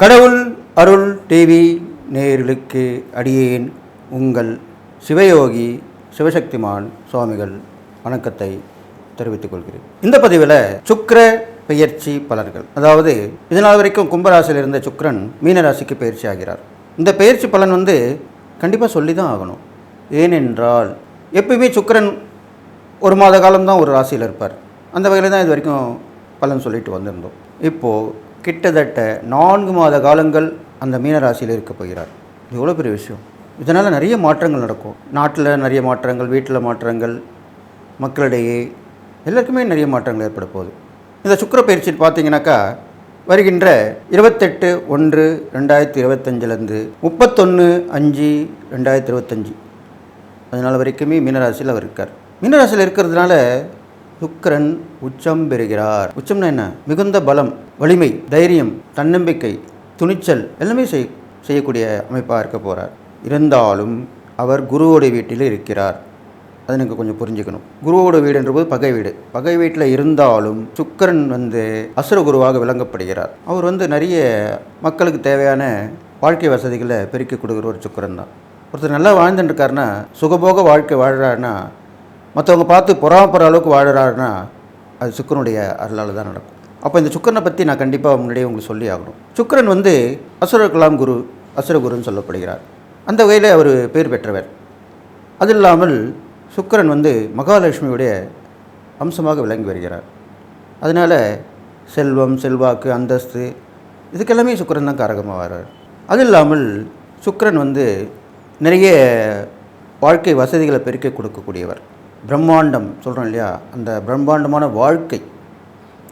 கடவுள் அருள் டிவி நேர்களுக்கு அடியேன் உங்கள் சிவயோகி சிவசக்திமான் சுவாமிகள் வணக்கத்தை தெரிவித்துக் கொள்கிறேன். இந்த பதிவில் சுக்கர பெயர்ச்சி பலன்கள் அதாவது இதனால் வரைக்கும் கும்பராசியில் இருந்த சுக்கரன் மீனராசிக்கு பயிற்சி ஆகிறார். இந்த பயிற்சி பலன் வந்து கண்டிப்பாக சொல்லி தான் ஆகணும். ஏனென்றால் எப்பயுமே சுக்கிரன் ஒரு மாத காலம்தான் ஒரு ராசியில் இருப்பார். அந்த வகையில் தான் இது வரைக்கும் பலன் சொல்லிட்டு வந்திருந்தோம். இப்போது கிட்டத்தட்ட நான்கு மாத காலங்கள் அந்த மீனராசியில் இருக்க போகிறார். இது எவ்வளோ பெரிய விஷயம்? இதனால் நிறைய மாற்றங்கள் நடக்கும். நாட்டில் நிறைய மாற்றங்கள் வீட்டில் மாற்றங்கள் மக்களிடையே எல்லாருக்குமே நிறைய மாற்றங்கள் ஏற்பட போகுது. இந்த சுக்கர பயிற்சி பார்த்தீங்கன்னாக்கா வருகின்ற இருபத்தெட்டு ஒன்று ரெண்டாயிரத்தி இருபத்தஞ்சிலேருந்து முப்பத்தொன்று அஞ்சு ரெண்டாயிரத்தி இருபத்தஞ்சி. அதனால் வரைக்குமே மீனராசியில் அவர் இருக்கார். மீனராசியில் இருக்கிறதுனால சுக்கரன் உச்சம் பெறுகிறார். உச்சம்னா என்ன? மிகுந்த பலம். வலிமை தைரியம் தன்னம்பிக்கை துணிச்சல் எல்லாமே செய் செய்யக்கூடிய அமைப்பாக இருக்க போகிறார் இருந்தாலும் அவர் குருவோடைய வீட்டில் இருக்கிறார். அதை நீங்கள் கொஞ்சம் புரிஞ்சுக்கணும். குருவோட வீடுன்றபோது பகை வீடு. பகை வீட்டில் இருந்தாலும் சுக்கிரன் வந்து அசுர குருவாக விளங்கப்படுகிறார். அவர் வந்து நிறைய மக்களுக்கு தேவையான வாழ்க்கை வசதிகளை பெருக்கி கொடுக்குற ஒரு சுக்கரன் தான். ஒருத்தர் நல்லா வாழ்ந்துட்டுருக்காருன்னா சுகபோக வாழ்க்கை வாழ்கிறாருன்னா மற்றவங்க பார்த்து பொறாமப்படுற அளவுக்கு வாழ்கிறாருன்னா அது சுக்கரனுடைய அருளால் தான் நடக்கும். அப்போ இந்த சுக்கரனை பற்றி நான் கண்டிப்பாக முன்னாடியே உங்களுக்கு சொல்லி ஆகணும். சுக்கரன் வந்து அசுர கலாம் குரு அசுரகுருன்னு சொல்லப்படுகிறார். அந்த வகையில் அவர் பேர் பெற்றவர். அது இல்லாமல் சுக்கரன் வந்து மகாலட்சுமியுடைய அம்சமாக விளங்கி வருகிறார். அதனால் செல்வம் செல்வாக்கு அந்தஸ்து இதுக்கெல்லாமே சுக்கரன் தான் காரகமாக வர்றார் அது இல்லாமல் சுக்கிரன் வந்து நிறைய வாழ்க்கை வசதிகளை பெருக்கி கொடுக்கக்கூடியவர். பிரம்மாண்டம் சொல்கிறோம் இல்லையா? அந்த பிரம்மாண்டமான வாழ்க்கை.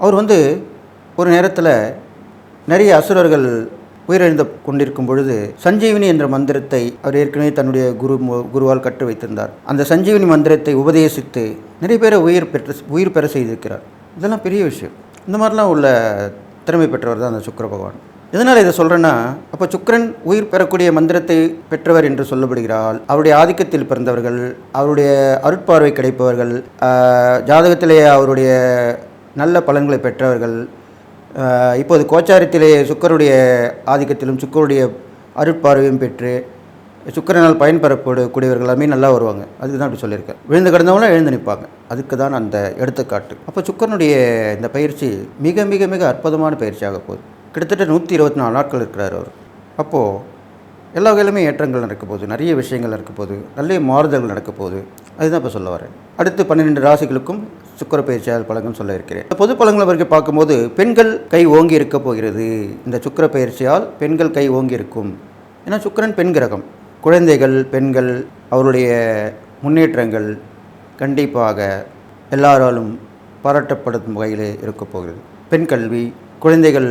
அவர் வந்து ஒரு நேரத்தில் நிறைய அசுரர்கள் உயிரிழந்து கொண்டிருக்கும் பொழுது சஞ்சீவினி என்ற மந்திரத்தை அவர் ஏற்கனவே தன்னுடைய குரு குருவால் கற்று வைத்திருந்தார். அந்த சஞ்சீவினி மந்திரத்தை உபதேசித்து நிறைய பேரை உயிர் பெற்று உயிர் பெற செய்திருக்கிறார். இதெல்லாம் பெரிய விஷயம். இந்த மாதிரிலாம் உள்ள திறமை பெற்றவர் தான் அந்த சுக்கர பகவான். எதனால் இதை சொல்கிறேன்னா அப்போ சுக்கரன் உயிர் பெறக்கூடிய மந்திரத்தை பெற்றவர் என்று சொல்லப்படுகிறால் அவருடைய ஆதிக்கத்தில் பிறந்தவர்கள் அவருடைய அருட்பார்வை கிடைப்பவர்கள் ஜாதகத்திலேயே அவருடைய நல்ல பலன்களை பெற்றவர்கள். இப்போது கோச்சாரத்திலே சுக்கருடைய ஆதிக்கத்திலும் சுக்கருடைய அருட்பார்வையும் பெற்று சுக்கரனால் பயன்பெறக்கூடியவர்கள் எல்லாமே நல்லா வருவாங்க. அதுக்கு தான் அப்படி சொல்லியிருக்கேன். விழுந்து கிடந்தவங்களும் எழுந்து நிற்பாங்க. அதுக்கு தான் அந்த எடுத்துக்காட்டு. அப்போ சுக்கரனுடைய இந்த பயிற்சி மிக மிக மிக அற்புதமான பயிற்சியாக போகுது. கிட்டத்தட்ட நூற்றி இருபத்தி நாலு நாட்கள் இருக்கிறார் அவர். அப்போது எல்லா வகையிலுமே ஏற்றங்கள் நடக்க போகுது. நிறைய விஷயங்கள் நடக்க போகுது. நல்ல மாறுதல்கள் நடக்க போகுது. அதுதான் இப்போ சொல்ல வரேன். அடுத்து பன்னிரெண்டு ராசிகளுக்கும் சுக்கர பயிற்சியால் பலன்கள் சொல்ல இருக்கிறேன். பொது பழங்களை வரைக்கும் பார்க்கும்போது பெண்கள் கை ஓங்கி இருக்க போகிறது. இந்த சுக்கிர பயிற்சியால் பெண்கள் கை ஓங்கி இருக்கும். ஏன்னா சுக்கிரன் பெண் கிரகம். குழந்தைகள் பெண்கள் அவருடைய முன்னேற்றங்கள் கண்டிப்பாக எல்லாராலும் பாராட்டப்படும் வகையில் இருக்க போகிறது. பெண் கல்வி குழந்தைகள்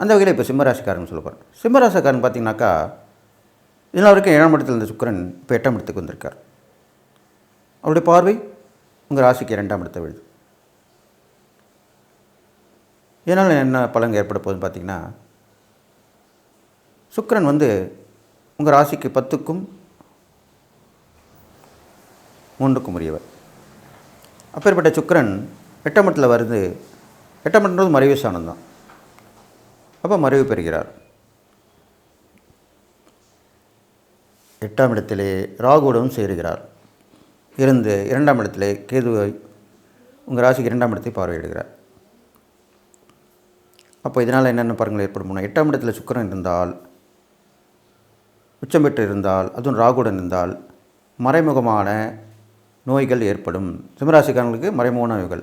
அந்த வகையில் இப்போ சிம்மராசிக்காரன் சொல்ல போகிறேன் சிம்மராசிக்காரன் பார்த்தீங்கன்னாக்கா இதனால் வரைக்கும் ஏழாம் இடத்துல இருந்த சுக்கரன் இப்போ எட்டாம் இடத்துக்கு வந்திருக்கார். அவருடைய பார்வை உங்கள் ராசிக்கு இரண்டாம் இடத்தை விழுது இதனால் என்ன பலன் ஏற்பட போகுதுன்னு பார்த்தீங்கன்னா சுக்கரன் வந்து உங்கள் ராசிக்கு பத்துக்கும் மூன்றுக்கும் உரியவர். அப்பேற்பட்ட சுக்கரன் எட்டாம் இடத்துல வருது. எட்டாம் இடம்ன்றது மறைவு ஸ்தானம் தான் அப்போ மறைவு பெறுகிறார். எட்டாம் இடத்திலே ராகுவுடன் சேருகிறார். இருந்து இரண்டாம் இடத்திலே கேதுவை உங்கள் ராசிக்கு இரண்டாம் இடத்தை பார்வையிடுகிறார். அப்போ இதனால் என்னென்ன பாருங்கள் ஏற்படும்னா எட்டாம் இடத்தில் சுக்கரன் இருந்தால் உச்சம் பெற்று இருந்தால் அதுவும் ராகுடன் இருந்தால் மறைமுகமான நோய்கள் ஏற்படும். சிம்மராசிக்காரங்களுக்கு மறைமுக நோய்கள்.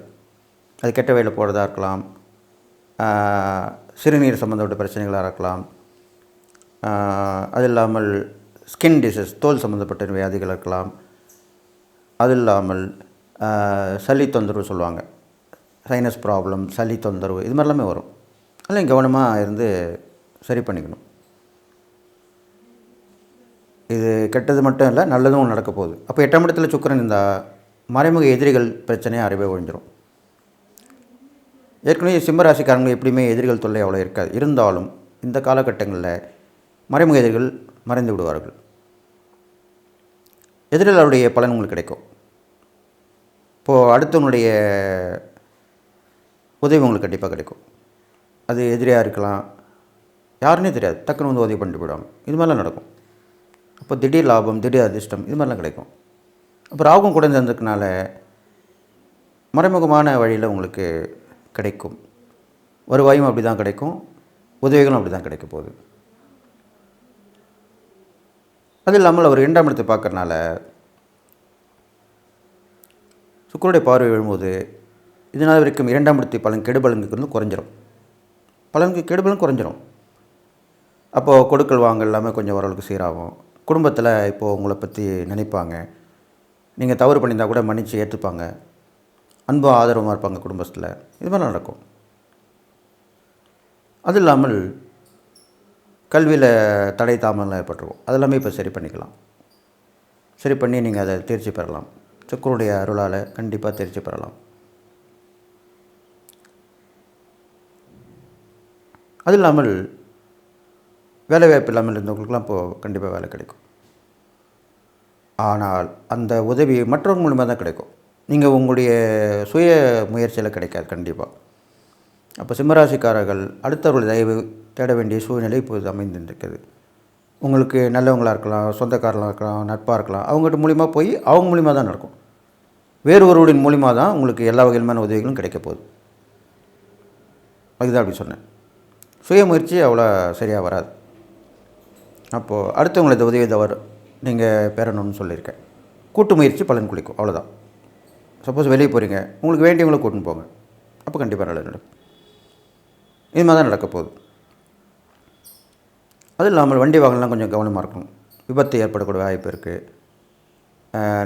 அது கெட்ட வழியில் போகிறதா இருக்கலாம். சிறுநீர் சம்மந்தப்பட்ட பிரச்சனைகளாக இருக்கலாம். அது இல்லாமல் ஸ்கின் டிசீஸ் தோல் சம்மந்தப்பட்ட வியாதிகள் இருக்கலாம். அது இல்லாமல் சளி தொந்தரவு சொல்லுவாங்க. சைனஸ் ப்ராப்ளம் சளி தொந்தரவு இது மாதிரிலாமே வரும். அதெல்லாம் கவனமாக இருந்து சரி பண்ணிக்கணும். இது கெட்டது மட்டும் இல்லை நல்லதும் நடக்க போகுது. அப்போ எட்டாம் இடத்துல சுக்கரன் இந்த மறைமுக எதிரிகள் பிரச்சனையை அறிவே ஒழிஞ்சிரும். ஏற்கனவே சிம்மராசிக்காரங்க எப்படியுமே எதிரிகள் தொல்லை அவ்வளோ இருக்காது. இருந்தாலும் இந்த காலகட்டங்களில் மறைமுக எதிரிகள் மறைந்து விடுவார்கள். எதிரிகளுடைய பலன் உங்களுக்கு கிடைக்கும். இப்போது அடுத்தவனுடைய உதவி உங்களுக்கு கண்டிப்பாக கிடைக்கும். அது எதிரியாக இருக்கலாம். யாருன்னே தெரியாது. டக்குன்னு வந்து உதவி பண்ணிட்டு போயிடுவாங்க. இது மாதிரிலாம் நடக்கும். அப்போ திடீர் லாபம் திடீர் அதிர்ஷ்டம் இது மாதிரிலாம் கிடைக்கும். அப்புறம் ராகும் கூட மறைமுகமான வழியில் உங்களுக்கு கிடைக்கும். வருவாயும் அப்படி தான் கிடைக்கும். உதவிகளும் அப்படி தான் கிடைக்க போகுது. அது இல்லாமல் அவர் இரண்டாம் இடத்தை பார்க்கறனால சுக்கருடைய பார்வை விழும்போது இதனால் வரைக்கும் இரண்டாம் இடத்தை பலன் கெடுபலனுக்கு வந்து குறைஞ்சிரும். பலனுக்கு கெடுபலன் குறைஞ்சிரும். அப்போது கொடுக்கல் வாங்க எல்லாமே கொஞ்சம் ஓரளவுக்கு சீராகும். குடும்பத்தில் இப்போது உங்களை பற்றி நினைப்பாங்க. நீங்கள் தவறு பண்ணியிருந்தால் கூட மன்னித்து ஏற்றுப்பாங்க அன்பு ஆதரவமாக இருப்பாங்க குடும்பத்தில். இது மாதிரி நடக்கும். அது இல்லாமல் கல்வியில் தடை தாமதம் ஏற்பட்டிருக்கும் அதெல்லாமே இப்போ சரி பண்ணிக்கலாம். சரி பண்ணி நீங்கள் அதை தேர்ச்சி பெறலாம். சுக்கருடைய அருளால் கண்டிப்பாக தேர்ச்சி பெறலாம். அது இல்லாமல் வேலை வாய்ப்பு இல்லாமல் இருந்தவங்களுக்குலாம் இப்போது கண்டிப்பாக வேலை கிடைக்கும். ஆனால் அந்த உதவி மற்றவங்க மூலிமா தான் கிடைக்கும். நீங்கள் உங்களுடைய சுய முயற்சியில் கிடைக்காது கண்டிப்பாக அப்போ சிம்மராசிக்காரர்கள் அடுத்தவர்கள் தயவு தேட வேண்டிய சூழ்நிலை இப்போது அமைந்திருக்கிறது. உங்களுக்கு நல்லவங்களாக இருக்கலாம் சொந்தக்காரங்களாக இருக்கலாம் நட்பாக இருக்கலாம் அவங்ககிட்ட மூலிமா போய் அவங்க மூலிமா தான் நடக்கும். வேறு ஒருவரின் மூலிமா தான் உங்களுக்கு எல்லா வகையிலுமான உதவிகளும் கிடைக்க போகுது. அதுதான் அப்படி சொன்னேன். சுய முயற்சி அவ்வளோ சரியாக வராது. அப்போது அடுத்தவங்களது உதவி தவறு நீங்கள் பெறணும்னு சொல்லியிருக்கேன். கூட்டு முயற்சி பலன் குளிக்கும் அவ்வளோதான் சப்போஸ் வெளியே போகிறீங்க உங்களுக்கு வேண்டியவங்களை கூட்டின்னு போங்க. அப்போ கண்டிப்பாக நல்லது நடக்கும். இது மாதிரி தான் நடக்க போகுது. அதுவும் இல்லாமல் வண்டி வாகனம்லாம் கொஞ்சம் கவனமாக இருக்கணும். விபத்து ஏற்படக்கூடிய வாய்ப்பு இருக்குது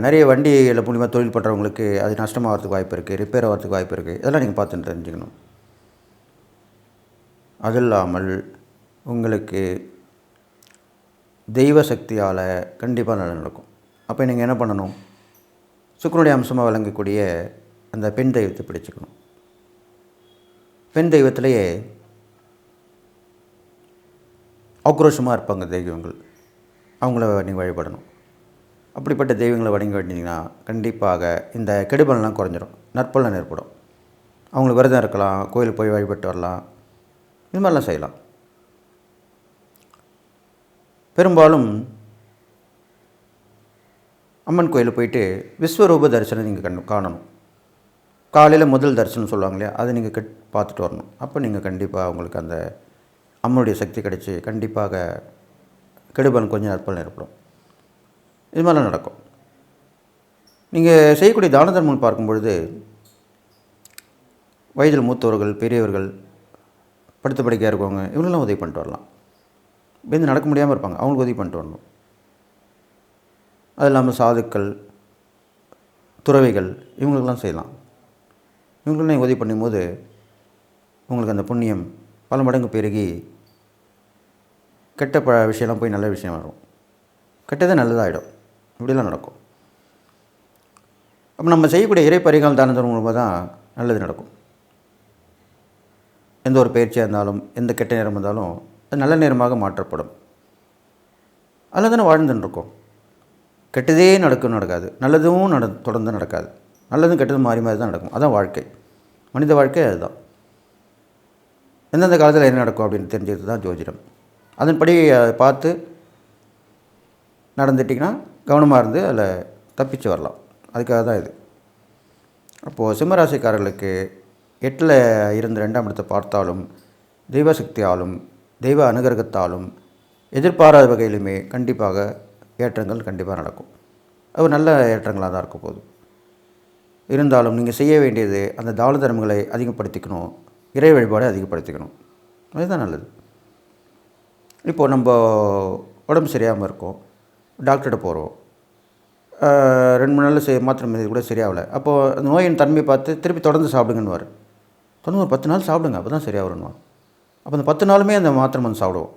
நிறைய வண்டியில் மூலிமா தொழில் பண்ணுறவங்களுக்கு அது நஷ்டமாகிறதுக்கு வாய்ப்பு இருக்குது ரிப்பேர் ஆகிறதுக்கு வாய்ப்பு இருக்குது இதெல்லாம் நீங்கள் பார்த்து தெரிஞ்சுக்கணும். அது இல்லாமல் உங்களுக்கு தெய்வ சக்தியால் கண்டிப்பாக நல்லது நடக்கும். அப்போ நீங்கள் என்ன பண்ணணும்? சுக்கரனுடைய அம்சமாக விளங்கக்கூடிய அந்த பெண் தெய்வத்தை பிடிச்சிக்கணும். பெண் தெய்வத்திலேயே ஆக்ரோஷமாக இருப்பாங்க தெய்வங்கள். அவங்கள நீங்கள் வழிபடணும். அப்படிப்பட்ட தெய்வங்களை வணங்கி வேண்டிங்கன்னா கண்டிப்பாக இந்த கெடுபலெலாம் குறைஞ்சிரும். நற்பலன் ஏற்படும். அவங்களுக்கு விரதம் இருக்கலாம் கோயிலுக்கு போய் வழிபட்டு வரலாம். இது மாதிரிலாம் செய்யலாம். பெரும்பாலும் அம்மன் கோயிலில் போயிட்டு விஸ்வரூப தரிசனம் நீங்கள் கண் காணணும். காலையில் முதல் தரிசனம் சொல்லுவாங்க இல்லையா? அதை நீங்கள் கட் பார்த்துட்டு வரணும். அப்போ நீங்கள் கண்டிப்பாக உங்களுக்கு அந்த அம்மனுடைய சக்தி கிடைச்சி கண்டிப்பாக கெடுபலன் கொஞ்சம் நற்பலன் ஏற்படும். இது மாதிரிலாம் நடக்கும். நீங்கள் செய்யக்கூடிய தான தர்மம் பார்க்கும்பொழுது வயதில் மூத்தவர்கள் பெரியவர்கள் படுத்த படிக்கையாக இருக்கவங்க இவங்களெல்லாம் உதவி பண்ணிட்டு வரலாம். இப்போ நடக்க முடியாமல் இருப்பாங்க. அவங்களுக்கு உதவி பண்ணிட்டு வரணும். அது இல்லாமல் சாதுக்கள் துறவிகள் இவங்களுக்கெல்லாம் செய்யலாம். இவங்களுக்கெல்லாம் நீங்கள் உதவி பண்ணும்போது உங்களுக்கு அந்த புண்ணியம் பல மடங்கு பெருகி கெட்ட ப விஷயம்லாம் போய் நல்ல விஷயம் வரும். கெட்டதே நல்லதாகிடும் இப்படிலாம் நடக்கும். அப்போ நம்ம செய்யக்கூடிய இறை பரிகால் தானத்தின் மூலமாக தான் நல்லது நடக்கும். எந்த ஒரு பயிற்சியாக இருந்தாலும் எந்த கெட்ட நேரம் இருந்தாலும் அது நல்ல நேரமாக மாற்றப்படும். அதில் தானே வாழ்ந்துன்னு இருக்கோம். கெட்டதே நடக்கும் நடக்காது. நல்லதும் நட தொடர்ந்து நடக்காது. நல்லதும் கெட்டதும் மாறி மாறி தான் நடக்கும். அதுதான் வாழ்க்கை. மனித வாழ்க்கை அதுதான். எந்தெந்த காலத்தில் என்ன நடக்கும் அப்படின்னு தெரிஞ்சுக்கிறது தான் ஜோதிடம். அதன்படி அதை பார்த்து நடந்துட்டிங்கன்னா கவனமாக இருந்து அதில் தப்பிச்சு வரலாம். அதுக்காக தான் இது. அப்போது சிம்மராசிக்காரர்களுக்கு எட்டில் இருந்த ரெண்டாம் இடத்தை பார்த்தாலும் தெய்வசக்தியாலும் தெய்வ அனுகிரகத்தாலும் எதிர்பாராத வகையிலுமே கண்டிப்பாக ஏற்றங்கள் கண்டிப்பாக நடக்கும். அது நல்ல ஏற்றங்களாக தான் இருக்க போகுது. இருந்தாலும் நீங்கள் செய்ய வேண்டியது அந்த தான தர்மங்களை அதிகப்படுத்திக்கணும். இறை வழிபாடை அதிகப்படுத்திக்கணும். அதுதான் நல்லது. இப்போது நம்ம உடம்பு சரியாமல் இருக்கோம். டாக்டர்கிட்ட போகிறோம் ரெண்டு மூணு நாளில் செய் மாத்திரை மீது கூட சரியாகலை. அப்போது அந்த நோயின் தன்மை பார்த்து திருப்பி தொடர்ந்து சாப்பிடுங்கன்னு தொடர்ந்து ஒரு பத்து நாள் சாப்பிடுங்க அப்போ தான் சரியாக வரணும் அப்போ அந்த பத்து நாளுமே அந்த மாத்திரை மருந்து சாப்பிடுவோம்.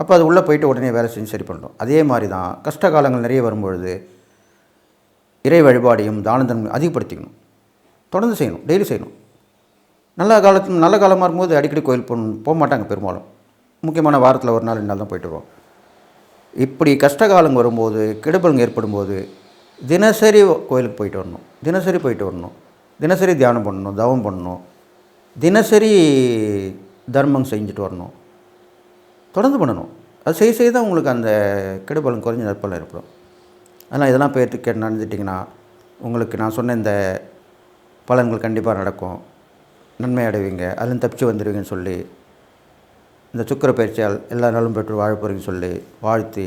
அப்போ அது உள்ளே போயிட்டு உடனே வேலை செஞ்சு சரி பண்ணுறோம் அதே மாதிரி தான் கஷ்ட காலங்கள் நிறைய வரும்பொழுது இறை வழிபாடையும் தான அதிகப்படுத்திக்கணும். தொடர்ந்து செய்யணும் டெய்லி செய்யணும். நல்ல காலத்து நல்ல காலமாக இருக்கும்போது அடிக்கடி கோயில் போ போக மாட்டாங்க பெரும்பாலும். முக்கியமான வாரத்தில் ஒரு நாள் ரெண்டு நாள் தான் போயிட்டு வருவோம். இப்படி கஷ்ட காலம் வரும்போது கெடுபலங்க ஏற்படும்போது தினசரி கோயிலுக்கு போயிட்டு வரணும். தினசரி போயிட்டு வரணும். தினசரி தியானம் பண்ணணும் தவம் பண்ணணும். தினசரி தர்மம் செஞ்சுட்டு வரணும். தொடர்ந்து பண்ணணும். அது செய்ய செய்ய தான் உங்களுக்கு அந்த கெடுபலம் குறைஞ்ச நற்பலம் ஏற்படும். அதனால் இதெல்லாம் பேர்த்து கேட்டு நடந்துட்டிங்கன்னா உங்களுக்கு நான் சொன்ன இந்த பலன்கள் கண்டிப்பாக நடக்கும். நன்மை அடைவீங்க. அதுலேருந்து தப்பிச்சு வந்துடுவீங்கன்னு சொல்லி இந்த சுக்கர பயிற்சியால் எல்லா நாளும் பெற்று வாழ போகிறீங்கன்னு சொல்லி வாழ்த்தி